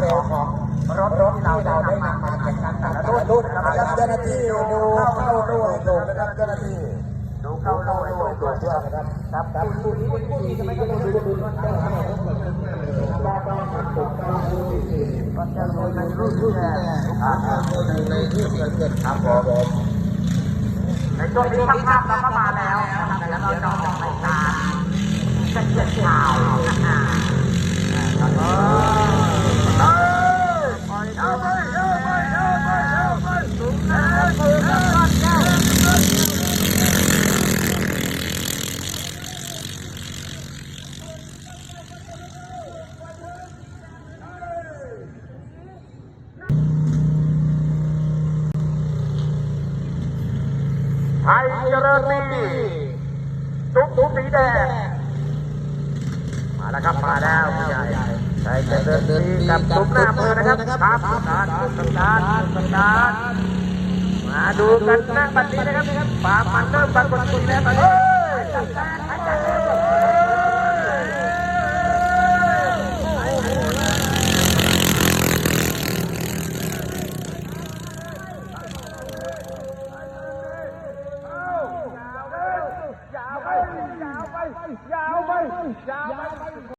เร็วของรถรถที่เราได้นำมาแข่งขันแต่ละรุ่นนะครับเจ้าหน้าที่ดูเข้าด้วยดูนะครับเจ้าหน้าที่ดูเข้าด้วยดูด้วยนะครับครับครับผู้นี้ผู้นี้ทำไมต้องดูดูมันเจ้าหน้าที่เราต้องถูกต้องดูดีๆมันจะรู้ในรุ่นรุ่นอ่าในที่เกิดเกิดครับผมในช่วงนี้ช่างภาพเราก็มาแล้วนะครับแล้วเราจะออกรายการเป็นเกียรติข่าวอ่าเออเออเอาไปเอาไปเอาไปเอาไปสูงนะสูงนะก้อนแก้ว ไทยเจริญมีตุ๊กตุ๊กสีแดงมาแล้วครับมาแล้วผู้ใหญ่ไทยเจริญมีกับตุ๊กหน้ามือนะครับครับสังการสังการสังกามาดูกันนะบัดนี้นะครับป่ามันเริ่มปรากฏตัวแล้วตอนนี้าวไป ยาวไป ยาวไป